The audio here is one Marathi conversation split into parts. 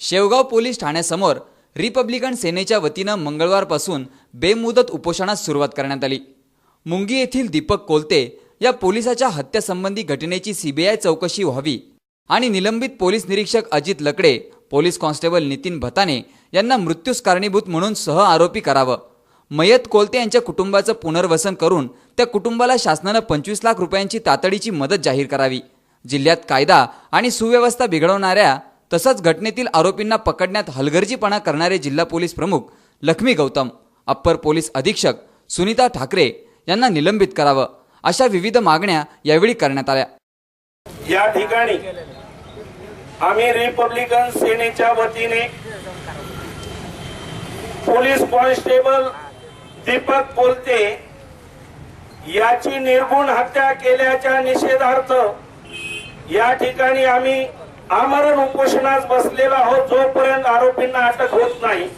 शेवगाव पोलीस ठाण्यासमोर रिपब्लिकन सेनेच्या वतीनं मंगळवारपासून बेमुदत उपोषणास सुरुवात करण्यात आली. मुंगी येथील दीपक कोलते या पोलिसाच्या हत्येसंबंधी घटनेची सीबीआय चौकशी व्हावी आणि निलंबित पोलीस निरीक्षक अजित लकडे पोलीस कॉन्स्टेबल नितीन भताने यांना मृत्यूस कारणीभूत म्हणून सह आरोपी करावं. मयत कोलते यांच्या कुटुंबाचं पुनर्वसन करून त्या कुटुंबाला शासनानं पंचवीस लाख रुपयांची तातडीची मदत जाहीर करावी. जिल्ह्यात कायदा आणि सुव्यवस्था बिघडवणाऱ्या तसंच घटनेतील आरोपींना पकडण्यात हलगर्जीपणा करणारे जिल्हा पोलीस प्रमुख लक्ष्मी गौतम अप्पर पोलीस अधीक्षक सुनीता ठाकरे यांना निलंबित करावं अशा विविध मागण्या यावेळी करण्यात आल्या. या ठिकाणी आम्ही रिपब्लिकन सेनेच्या वतीने पोलीस कॉन्स्टेबल दीपक कोलते याची निर्गुण हत्या केल्याच्या निषेधार्थ या ठिकाणी आम्ही आमरण उपोषणास बसलेला आहोत जोपर्यंत आरोपींना अटक होत नाही.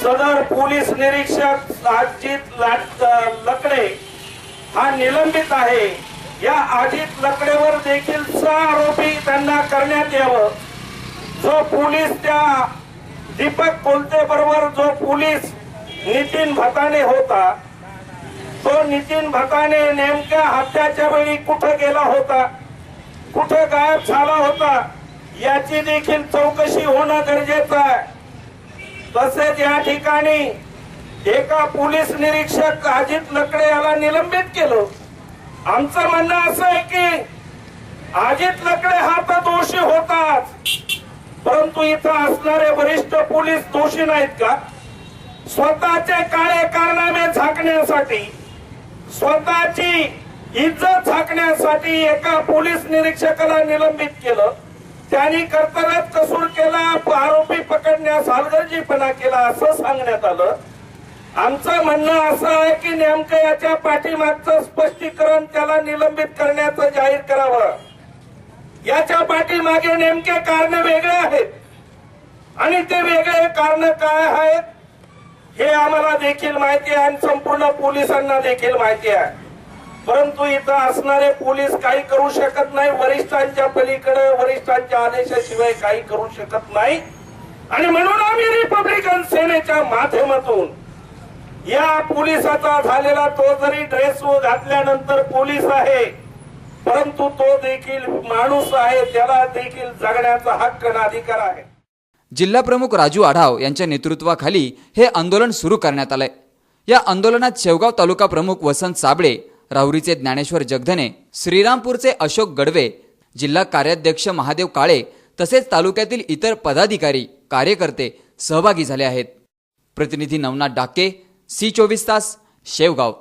सदर पोलीस निरीक्षक अजित लाट- लकडे हा निलंबित आहे. या अजित लकडेवर देखील सहा आरोपी त्यांना करण्यात यावं. जो पोलीस त्या दीपक कोलते बरोबर जो पोलीस नितीन भताने होता तो नितीन भताने नेमक्या हत्याच्या वेळी कुठं गेला होता? कुठे गायब झाला होता याची देखील चौकशी होणं गरजेचं आहे. तसेच या ठिकाणी एका पोलीस निरीक्षक अजित लकडे याला निलंबित केलं. आमचं म्हणणं असं आहे की अजित लकडे हा तर दोषी होताच. परंतु इथं असणारे वरिष्ठ पोलीस दोषी नाहीत का? स्वतःचे काळे कारनामे झाकण्यासाठी स्वतःची इज्जत झाकण्यासाठी एका पोलीस निरीक्षकाला निलंबित केलं. त्यांनी कर्तव्यात कसूर केला आरोपी पकडण्यास हलगर्जीपणा केला असं सांगण्यात आलं. आमचं म्हणणं असं आहे की नेमकं याच्या पाठीमागचं स्पष्टीकरण त्याला निलंबित करण्याचं जाहीर करावं. याच्या पाठीमागे नेमके कारण वेगळे आहेत. आणि ते वेगळे कारण काय आहेत हे आम्हाला देखील माहिती आहे आणि संपूर्ण पोलिसांना देखील माहिती आहे. परंतु इथं असणारे पोलीस काही करू शकत नाही वरिष्ठांच्या पलीकडे वरिष्ठांच्या आदेशाशिवाय काही करू शकत नाही. आणि म्हणून आम्ही रिपब्लिकन सेनेच्या माध्यमातून या पोलिसाचा झालेला तो जरी ड्रेस घातल्यानंतर पोलीस आहे परंतु तो देखील माणूस आहे त्याला देखील जगण्याचा हक्क आणि अधिकार आहे. जिल्हा प्रमुख राजू आढाव यांच्या नेतृत्वाखाली हे आंदोलन सुरू करण्यात आलंय. या आंदोलनात शेवगाव तालुका प्रमुख वसंत साबळे राहुरीचे ज्ञानेश्वर जगधने श्रीरामपूरचे अशोक गडवे जिल्हा कार्याध्यक्ष महादेव काळे तसेच तालुक्यातील इतर पदाधिकारी कार्यकर्ते सहभागी झाले आहेत. प्रतिनिधी नवनाथ डाके सी चोवीस तास शेवगाव.